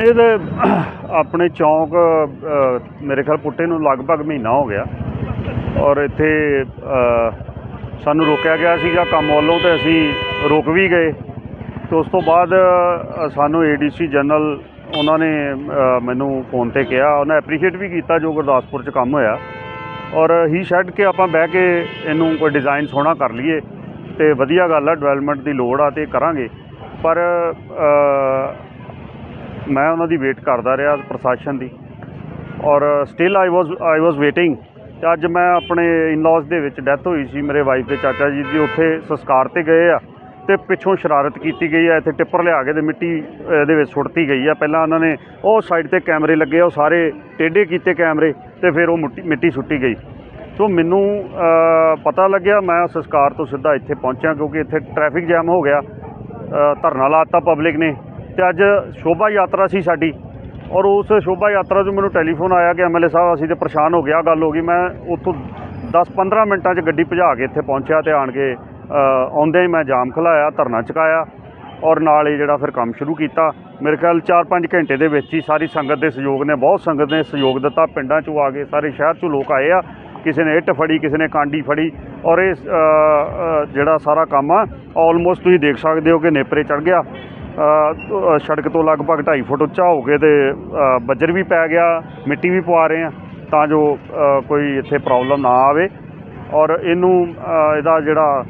ਇਹ ਤੇ ਆਪਣੇ ਚੌਂਕ ਮੇਰੇ ਖਿਆਲ ਪੁੱਟੇ ਨੂੰ ਲਗਭਗ ਮਹੀਨਾ ਹੋ ਗਿਆ। ਔਰ ਇੱਥੇ ਸਾਨੂੰ ਰੋਕਿਆ ਗਿਆ ਸੀਗਾ ਕੰਮ ਵੱਲੋਂ ਤੇ ਅਸੀਂ ਰੁਕ ਵੀ ਗਏ। ਤੇ ਉਸ ਤੋਂ ਬਾਅਦ ਅ, ਸਾਨੂੰ ਏਡੀਸੀ ਜਨਰਲ ਉਹਨਾਂ ਨੇ ਮੈਨੂੰ ਫੋਨ ਤੇ ਕਿਹਾ। ਉਹਨਾਂ ਐਪਰੀਸ਼ੀਏਟ ਵੀ ਕੀਤਾ ਜੋ ਗੁਰਦਾਸਪੁਰ 'ਚ ਕੰਮ ਹੋਇਆ। ਔਰ ਹੀ ਸ਼ੈਡ ਕਿ ਆਪਾਂ ਬਹਿ ਕੇ ਇਹਨੂੰ ਕੋਈ ਡਿਜ਼ਾਈਨ ਸੋਹਣਾ ਕਰ ਲਈਏ ਤੇ ਵਧੀਆ ਗੱਲ ਆ ਡਿਵੈਲਪਮੈਂਟ ਦੀ ਲੋੜ ਆ ਤੇ ਕਰਾਂਗੇ। ਪਰ ਮੈਂ ਉਹਨਾਂ ਦੀ ਵੇਟ ਕਰਦਾ ਰਿਹਾ ਪ੍ਰਸ਼ਾਸਨ ਦੀ ਔਰ still I was I was waiting ਤੇ ਅੱਜ ਮੈਂ ਆਪਣੇ ਇਨ-ਲॉज ਦੇ ਵਿੱਚ ਡੈਥ ਹੋਈ ਸੀ ਮੇਰੇ ਵਾਈਫ ਦੇ ਚਾਚਾ ਜੀ ਦੀ ਉੱਥੇ ਸੰਸਕਾਰ ਤੇ ਗਏ ਆ ਤੇ ਪਿੱਛੋਂ ਸ਼ਰਾਰਤ ਕੀਤੀ ਗਈ ਆ ਇੱਥੇ ਟਿੱਪਰ ਲਿਆ ਕੇ ਤੇ ਮਿੱਟੀ ਇਹਦੇ ਵਿੱਚ ਸੁੱਟਤੀ ਗਈ ਆ। ਪਹਿਲਾਂ ਉਹਨਾਂ ਨੇ ਉਹ ਸਾਈਡ ਤੇ ਕੈਮਰੇ ਲੱਗੇ ਆ, ਉਹ ਸਾਰੇ ਟੇਢੇ ਕੀਤੇ ਕੈਮਰੇ ਤੇ ਫਿਰ ਉਹ ਮਿੱਟੀ ਮਿੱਟੀ ਸੁੱਟੀ ਗਈ। ਸੋ ਮੈਨੂੰ ਪਤਾ ਲੱਗਿਆ ਮੈਂ ਸੰਸਕਾਰ ਤੋਂ ਸਿੱਧਾ ਇੱਥੇ ਪਹੁੰਚਿਆ ਕਿਉਂਕਿ ਇੱਥੇ ਟ੍ਰੈਫਿਕ ਜਾਮ ਹੋ ਗਿਆ ਅ, ਧਰਨਾ ਲਾਤਾ ਪਬਲਿਕ ਨੇ। ਤੇ ਅੱਜ ਸ਼ੋਭਾ ਯਾਤਰਾ ਸੀ ਸਾਡੀ ਔਰ ਉਸ ਸ਼ੋਭਾ ਯਾਤਰਾ ਤੋਂ ਮੈਨੂੰ ਟੈਲੀਫੋਨ ਆਇਆ ਕਿ ਐਮਐਲਏ ਸਾਹਿਬ ਅਸੀਂ ਤੇ ਪਰੇਸ਼ਾਨ ਹੋ ਗਿਆ ਗੱਲ ਹੋ ਗਈ। ਮੈਂ ਉੱਥੋਂ 10-15 ਮਿੰਟਾਂ 'ਚ ਗੱਡੀ ਭਜਾ ਕੇ ਇੱਥੇ ਪਹੁੰਚਿਆ ਤੇ ਆਣ ਕੇ ਅ, ਆਉਂਦਿਆਂ ਹੀ ਮੈਂ ਜਾਮ ਖਲਾਇਆ ਧਰਨਾ ਚੁਕਾਇਆ ਔਰ ਨਾਲ ਹੀ ਜਿਹੜਾ ਫਿਰ ਕੰਮ ਸ਼ੁਰੂ ਕੀਤਾ। ਮੇਰੇ ਖਿਆਲ 4-5 ਘੰਟੇ ਦੇ ਵਿੱਚ ਹੀ ਸਾਰੀ ਸੰਗਤ ਦੇ ਸਹਿਯੋਗ ਨੇ ਬਹੁਤ ਸੰਗਤ ਨੇ ਸਹਿਯੋਗ ਦਿੱਤਾ। ਪਿੰਡਾਂ 'ਚੋਂ ਆ ਗਏ ਸਾਰੇ ਸ਼ਹਿਰ 'ਚੋਂ ਲੋਕ ਆਏ ਆ ਕਿਸੇ ਨੇ ਇੱਟ ਫੜੀ ਕਿਸੇ ਨੇ ਕਾਂਡੀ ਫੜੀ ਔਰ ਇਹ ਜਿਹੜਾ ਸਾਰਾ ਕੰਮ ਆ ਆਲਮੋਸਟ ਤੁਸੀਂ ਦੇਖ ਸਕਦੇ ਹੋ ਕਿ ਨੇਪਰੇ ਚੜ ਗਿਆ। ਸੜਕ ਤੋਂ ਲਗਭਗ 2.5 ਫੁੱਟ ਉੱਚਾ ਹੋ ਕੇ ਤੇ ਬੱਜਰ ਵੀ ਪੈ ਗਿਆ, ਮਿੱਟੀ ਵੀ ਪਵਾ ਰਹੇ ਆ, ਤਾਂ ਜੋ ਕੋਈ ਇੱਥੇ ਪ੍ਰੋਬਲਮ ਨਾ ਆਵੇ। ਔਰ ਇਹਨੂੰ ਇਹਦਾ ਜਿਹੜਾ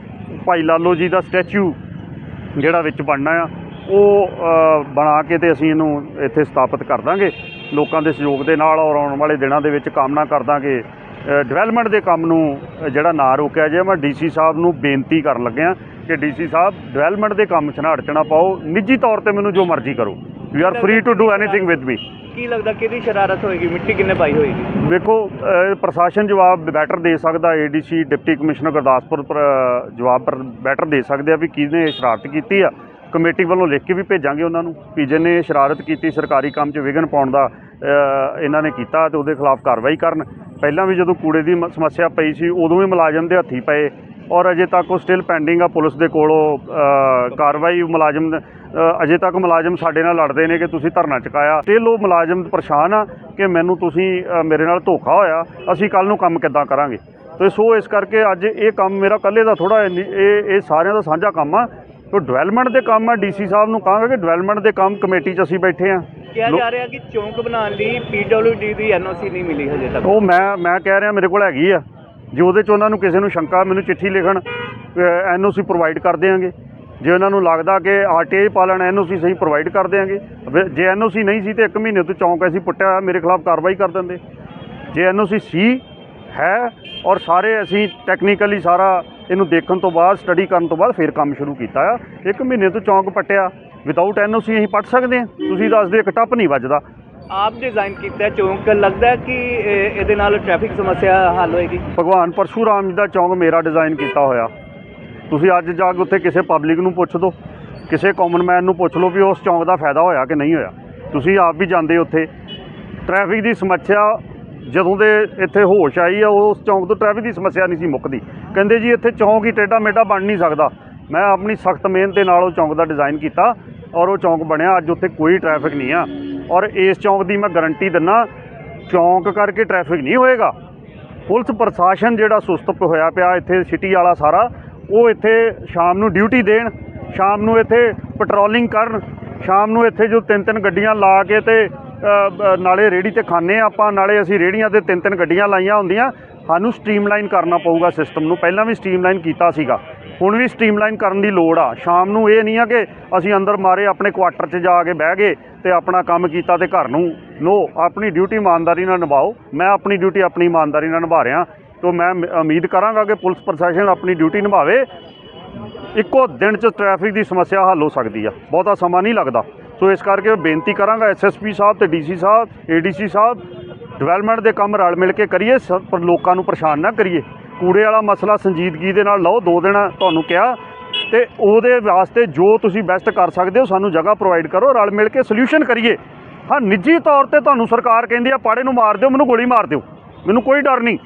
ਭਾਈ ਲਾਲੋ ਜੀ ਦਾ ਸਟੈਚੂ ਜਿਹੜਾ ਵਿੱਚ ਬਣਨਾ ਆ, ਉਹ ਬਣਾ ਕੇ ਤੇ ਅਸੀਂ ਇਹਨੂੰ ਇੱਥੇ ਸਥਾਪਿਤ ਕਰ ਦਾਂਗੇ। ਲੋਕਾਂ ਦੇ ਸਹਿਯੋਗ ਦੇ ਨਾਲ ਔਰ ਆਉਣ ਵਾਲੇ ਦਿਨਾਂ ਦੇ ਵਿੱਚ ਕਾਮਨਾ ਕਰ ਦਾਂਗੇ ਡਿਵੈਲਪਮੈਂਟ ਦੇ ਕੰਮ ਨੂੰ ਜਿਹੜਾ ਨਾ ਰੋਕਿਆ ਜਾਏ ਮੈਂ ਡੀਸੀ ਸਾਹਿਬ ਨੂੰ ਬੇਨਤੀ ਕਰਨ ਲੱਗਿਆ ਕਿ ਡੀਸੀ ਸਾਹਿਬ ਡਿਵੈਲਪਮੈਂਟ ਦੇ ਕੰਮ 'ਚ ਨਾ ਅੜਚਣਾ ਪਾਓ ਨਿੱਜੀ ਤੌਰ ਤੇ ਮੈਨੂੰ ਜੋ ਮਰਜ਼ੀ ਕਰੋ। You are free to do anything with me ਕੀ ਲੱਗਦਾ ਕਿਹਦੀ ਸ਼ਰਾਰਤ ਹੋਏਗੀ? ਮਿੱਟੀ ਕਿੰਨੇ ਪਾਈ ਹੋਏਗੀ? ਵੇਖੋ ਪ੍ਰਸ਼ਾਸਨ ਜਵਾਬ ਬੈਟਰ ਦੇ ਸਕਦਾ ਏਡੀਸੀ ਡਿਪਟੀ ਕਮਿਸ਼ਨਰ ਗੁਰਦਾਸਪੁਰ ਜਵਾਬ ਪਰ ਬੈਟਰ ਦੇ ਸਕਦੇ ਆ ਵੀ ਕਿਹਨੇ ਸ਼ਰਾਰਤ ਕੀਤੀ ਆ। ਕਮੇਟੀ ਵੱਲੋਂ ਲਿਖ ਕੇ ਵੀ ਭੇਜਾਂਗੇ ਉਹਨਾਂ ਨੂੰ ਵੀ ਜਿਹਨੇ ਸ਼ਰਾਰਤ ਕੀਤੀ ਸਰਕਾਰੀ ਕੰਮ 'ਚ ਵਿਘਨ ਪਾਉਣ ਦਾ ਇਹਨਾਂ ਨੇ ਕੀਤਾ ਤੇ ਉਹਦੇ ਖਿਲਾਫ ਕਾਰਵਾਈ ਕਰਨ। ਪਹਿਲਾਂ ਵੀ ਜਦੋਂ ਕੂੜੇ ਦੀ ਮ- ਸਮੱਸਿਆ ਪਈ ਸੀ ਉਦੋਂ ਵੀ ਮੁਲਾਜ਼ਮ ਦੇ ਹੱਥੀ ਪਏ ਔਰ ਅਜੇ ਤੱਕ ਉਹ ਸਟਿਲ ਪੈਂਡਿੰਗ ਆ ਪੁਲਿਸ ਦੇ ਕੋਲੋਂ ਅ, ਕਾਰਵਾਈ ਮੁਲਾਜ਼ਮ ਦੇ- ਅ, ਅਜੇ ਤੱਕ ਮੁਲਾਜ਼ਮ ਸਾਡੇ ਨਾਲ ਲੜਦੇ ਨੇ ਕਿ ਤੁਸੀਂ ਧਰਨਾ ਚੁਕਾਇਆ। ਸਟਿਲ ਉਹ ਮੁਲਾਜ਼ਮ ਪਰੇਸ਼ਾਨ ਆ ਕਿ ਮੈਨੂੰ ਤੁਸੀਂ ਅ, ਮੇਰੇ ਨਾਲ ਧੋਖਾ ਹੋਇਆ ਅਸੀਂ ਕੱਲ ਨੂੰ ਕੰਮ ਕਿੱਦਾਂ ਕਰਾਂਗੇ? ਤੇ ਸੋ ਇਸ ਕਰਕੇ ਅੱਜ ਇਹ ਕੰਮ ਮੇਰਾ ਇਕੱਲੇ ਦਾ ਥੋੜਾ ਇਹ ਇਹ ਸਾਰਿਆਂ ਦਾ ਸਾਂਝਾ ਕੰਮ ਆ। ਤੇ ਡਿਵੈਲਪਮੈਂਟ ਦੇ ਕੰਮ ਆ ਡੀਸੀ ਸਾਹਿਬ ਨੂੰ ਕਹਾਂਗੇ ਕਿ ਡਿਵੈਲਪਮੈਂਟ ਦੇ ਕੰਮ ਕਮੇਟੀ 'ਚ ਅਸੀਂ ਬੈਠੇ ਆ। ਕਿਹਾ ਜਾ ਰਿਹਾ ਕਿ ਚੌਂਕ ਬਣਾਉਣ ਲਈ ਪੀਡਬਲਯੂਡੀ ਦੀ ਐਨਓਸੀ ਨਹੀਂ ਮਿਲੀ ਹਜੇ ਤੱਕ। ਉਹ ਮੈਂ ਮੈਂ ਕਹਿ ਰਿਹਾ ਮੇਰੇ ਕੋਲ ਹੈਗੀ ਆ। ਜੇ ਉਹਦੇ 'ਚ ਉਹਨਾਂ ਨੂੰ ਕਿਸੇ ਨੂੰ ਸ਼ੰਕਾ ਮੈਨੂੰ ਚਿੱਠੀ ਲਿਖਣ ਐਨਓਸੀ ਪ੍ਰੋਵਾਈਡ ਕਰ ਦਿਆਂਗੇ। ਜੇ ਉਹਨਾਂ ਨੂੰ ਲੱਗਦਾ ਕਿ ਆਰਟੀਆਈ ਪਾਲਣ ਐਨਓਸੀ ਸਹੀ ਪ੍ਰੋਵਾਈਡ ਕਰ ਦਿਆਂਗੇ ਵੀ ਜੇ ਐਨਓਸੀ ਨਹੀਂ ਸੀ ਤੇ 1 ਮਹੀਨੇ ਤੋਂ ਚੌਂਕ ਅਸੀਂ ਪੁੱਟਿਆ ਮੇਰੇ ਖਿਲਾਫ ਕਾਰਵਾਈ ਕਰ ਦਿੰਦੇ। ਜੇ ਐਨਓਸੀ ਸੀ ਹੈ ਔਰ ਸਾਰੇ ਅਸੀਂ ਟੈਕਨੀਕਲੀ ਸਾਰਾ ਇਹਨੂੰ ਦੇਖਣ ਤੋਂ ਬਾਅਦ ਸਟੱਡੀ ਕਰਨ ਤੋਂ ਬਾਅਦ ਫਿਰ ਕੰਮ ਸ਼ੁਰੂ ਕੀਤਾ ਆ। 1 ਮਹੀਨੇ ਤੋਂ ਚੌਂਕ ਪੱਟਿਆ। ਵਿਦਆਊਟ ਐਨਓਸੀ ਅਸੀਂ ਪੱਟ ਸਕਦੇ ਹਾਂ। ਤੁਸੀਂ ਦੱਸਦੇ ਇੱਕ ਟੱਪ ਨਹੀਂ ਵੱਜਦਾ। ਆਪ ਡਿਜ਼ਾਈਨ ਕੀਤਾ ਚੌਂਕ ਲੱਗਦਾ ਕਿ ਇਹ- ਇਹਦੇ ਨਾਲ ਟ੍ਰੈਫਿਕ ਸਮੱਸਿਆ ਹੱਲ ਹੋਏਗੀ? ਭਗਵਾਨ ਪਰਸ਼ੂਰਾਮ ਜੀ ਦਾ ਚੌਂਕ ਮੇਰਾ ਡਿਜ਼ਾਈਨ ਕੀਤਾ ਹੋਇਆ। ਤੁਸੀਂ ਅੱਜ ਜਾ ਕੇ ਉੱਥੇ ਕਿਸੇ ਪਬਲਿਕ ਨੂੰ ਪੁੱਛ ਦਿਓ ਕਿਸੇ ਕਾਮਨ ਮੈਨ ਨੂੰ ਪੁੱਛ ਲਓ ਵੀ ਉਸ ਚੌਂਕ ਦਾ ਫਾਇਦਾ ਹੋਇਆ ਕਿ ਨਹੀਂ ਹੋਇਆ। ਤੁਸੀਂ ਆਪ ਵੀ ਜਾਂਦੇ ਉੱਥੇ। ਟ੍ਰੈਫਿਕ ਦੀ ਸਮੱਸਿਆ ਜਦੋਂ ਦੇ ਇੱਥੇ ਹੋਸ਼ ਆਈ ਆ ਉਸ ਚੌਂਕ ਤੋਂ ਟ੍ਰੈਫਿਕ ਦੀ ਸਮੱਸਿਆ ਨਹੀਂ ਸੀ ਮੁੱਕਦੀ। ਕਹਿੰਦੇ ਜੀ ਇੱਥੇ ਚੌਂਕ ਹੀ ਟੇਢਾ ਮੇਢਾ ਬਣ ਨਹੀਂ ਸਕਦਾ। ਮੈਂ ਆਪਣੀ ਸਖਤ ਮਿਹਨਤ ਦੇ ਨਾਲ ਉਹ ਚੌਂਕ ਦਾ ਡਿਜ਼ਾਈਨ ਕੀਤਾ। ਔਰ ਉਹ ਚੌਂਕ ਬਣਿਆ, ਅੱਜ ਉੱਥੇ ਕੋਈ ਟ੍ਰੈਫਿਕ ਨਹੀਂ ਆ। ਔਰ ਇਸ ਚੌਂਕ ਦੀ ਮੈਂ ਗਾਰੰਟੀ ਦਿੰਨਾ, ਚੌਂਕ ਕਰਕੇ ਟ੍ਰੈਫਿਕ ਨਹੀਂ ਹੋਏਗਾ। ਪੁਲਿਸ ਪ੍ਰਸ਼ਾਸਨ ਜਿਹੜਾ ਸੁਸਤ ਹੋਇਆ ਪਿਆ ਇੱਥੇ ਸਿਟੀ ਵਾਲਾ ਸਾਰਾ, ਉਹ ਇੱਥੇ ਸ਼ਾਮ ਨੂੰ ਡਿਊਟੀ ਦੇਣ, ਸ਼ਾਮ ਨੂੰ ਇੱਥੇ ਪੈਟਰੋਲਿੰਗ ਕਰਨ, ਸ਼ਾਮ ਨੂੰ ਇੱਥੇ ਜੋ ਤਿੰਨ ਤਿੰਨ ਗੱਡੀਆਂ ਲਾ ਕੇ ਤੇ ਨਾਲੇ ਰੇੜੀ ਤੇ ਖਾਣੇ ਆਪਾਂ, ਨਾਲੇ ਅਸੀਂ ਰੇੜੀਆਂ ਤੇ ਤਿੰਨ ਤਿੰਨ ਗੱਡੀਆਂ ਲਾਈਆਂ ਹੁੰਦੀਆਂ, ਸਾਨੂੰ ਸਟ੍ਰੀਮਲਾਈਨ ਕਰਨਾ ਪਊਗਾ ਸਿਸਟਮ ਨੂੰ। ਪਹਿਲਾਂ ਵੀ ਸਟ੍ਰੀਮਲਾਈਨ ਕੀਤਾ ਸੀਗਾ। ਹੁਣ ਵੀ ਸਟ੍ਰੀਮਲਾਈਨ ਕਰਨ ਦੀ ਲੋੜ ਆ। ਸ਼ਾਮ ਨੂੰ ਇਹ ਨਹੀਂ ਆ ਕਿ ਅਸੀਂ ਅੰਦਰ ਮਾਰੇ, ਆਪਣੇ ਕੁਆਟਰ 'ਚ ਜਾ ਕੇ ਬਹਿ ਗਏ ਤੇ ਆਪਣਾ ਕੰਮ ਕੀਤਾ ਤੇ ਘਰ ਨੂੰ। ਨੋ ਆਪਣੀ ਡਿਊਟੀ ਇਮਾਨਦਾਰੀ ਨਾਲ ਨਿਭਾਓ। ਮੈਂ ਆਪਣੀ ਡਿਊਟੀ ਆਪਣੀ ਇਮਾਨਦਾਰੀ ਨਾਲ ਨਿਭਾ ਰਿਹਾ। ਤੋਂ ਮੈਂ ਉਮੀਦ ਕਰਾਂਗਾ ਕਿ ਪੁਲਿਸ ਪ੍ਰਸ਼ਾਸਨ ਆਪਣੀ ਡਿਊਟੀ ਨਿਭਾਵੇ। ਇੱਕੋ ਦਿਨ 'ਚ ਟ੍ਰੈਫਿਕ ਦੀ ਸਮੱਸਿਆ ਹੱਲ ਹੋ ਸਕਦੀ ਆ। ਬਹੁਤਾ ਸਮਾਂ ਨਹੀਂ ਲੱਗਦਾ। ਸੋ ਇਸ ਕਰਕੇ ਮੈਂ ਬੇਨਤੀ ਕਰਾਂਗਾ ਐਸਐਸਪੀ ਸਾਹਿਬ ਤੇ ਡੀਸੀ ਸਾਹਿਬ ਏਡੀਸੀ ਸਾਹਿਬ ਡਿਵੈਲਪਮੈਂਟ ਦੇ ਕੰਮ ਰਲ ਮਿਲ ਕੇ ਕਰੀਏ। ਸ- ਪਰ ਲੋਕਾਂ ਨੂੰ ਪਰੇਸ਼ਾਨ ਨਾ ਕਰੀਏ। ਕੂੜੇ ਵਾਲਾ ਮਸਲਾ ਸੰਜੀਦਗੀ ਦੇ ਨਾਲ ਲਓ, ਦੋ ਦਿਨ ਤੁਹਾਨੂੰ ਕਿਹਾ ਤੇ ਉਹਦੇ ਵਾਸਤੇ ਜੋ ਤੁਸੀਂ ਬੈਸਟ ਕਰ ਸਕਦੇ ਹੋ, ਸਾਨੂੰ ਜਗ੍ਹਾ ਪ੍ਰੋਵਾਈਡ ਕਰੋ, ਰਲ ਮਿਲ ਕੇ ਸੋਲੂਸ਼ਨ ਕਰੀਏ। ਹਾਂ, ਨਿੱਜੀ ਤੌਰ ਤੇ ਤੁਹਾਨੂੰ ਸਰਕਾਰ ਕਹਿੰਦੀ ਆ, ਪਾੜੇ ਨੂੰ ਮਾਰ ਦਿਓ, ਮੈਨੂੰ ਗੋਲੀ ਮਾਰ ਦਿਓ। ਮੈਨੂੰ ਕੋਈ ਡਰ ਨਹੀਂ।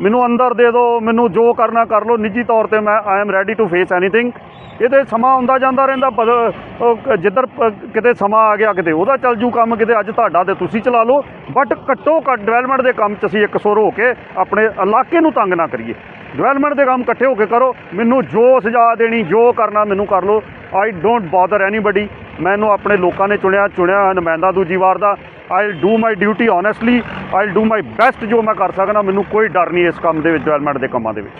ਮੈਨੂੰ ਅੰਦਰ ਦੇ ਦਿਓ, ਮੈਨੂੰ ਜੋ ਕਰਨਾ ਕਰ ਲਓ। ਨਿੱਜੀ ਤੌਰ ਤੇ ਮੈਂ I am ready to face anything ਇਹਦੇ ਸਮਾਂ ਆਉਂਦਾ ਜਾਂਦਾ ਰਹਿੰਦਾ ਬਦ- ਜਿੱਧਰ ਕਿਤੇ ਸਮਾਂ ਆ ਗਿਆ, ਕਿਤੇ ਉਹਦਾ ਚੱਲ ਜੂ ਕੰਮ, ਕਿਤੇ ਅੱਜ ਤੁਹਾਡਾ ਤੇ ਤੁਸੀਂ ਚਲਾ ਲਓ। ਬਟ ਘੱਟੋ ਘੱਟ ਡਿਵੈਲਪਮੈਂਟ ਦੇ ਕੰਮ 'ਚ ਅਸੀਂ ਇੱਕ ਸੁਰ ਹੋ ਕੇ ਆਪਣੇ ਇਲਾਕੇ ਨੂੰ ਤੰਗ ਨਾ ਕਰੀਏ। ਡਿਵੈਲਪਮੈਂਟ ਦੇ ਕੰਮ ਇਕੱਠੇ ਹੋ ਕੇ ਕਰੋ। ਮੈਨੂੰ ਜੋ ਸੁਝਾਅ ਦੇਣੀ, ਜੋ ਕਰਨਾ, ਮੈਨੂੰ ਕਰ ਲਓ। ਆਈ ਡੋਂਟ ਬਾਦਰ ਐਨੀਬਡੀ ਮੈਨੂੰ ਆਪਣੇ ਲੋਕਾਂ ਨੇ ਚੁਣਿਆ ਚੁਣਿਆ ਹੋਇਆ ਨੁਮਾਇੰਦਾ ਦੂਜੀ ਵਾਰ ਦਾ। I do my duty honestly I do my best ਜੋ ਮੈਂ ਕਰ ਸਕਦਾ, ਮੈਨੂੰ ਕੋਈ ਡਰ ਨਹੀਂ ਇਸ ਕੰਮ ਦੇ ਵਿੱਚ ਡਿਵੈਲਪਮੈਂਟ ਦੇ ਕੰਮਾਂ ਦੇ ਵਿੱਚ।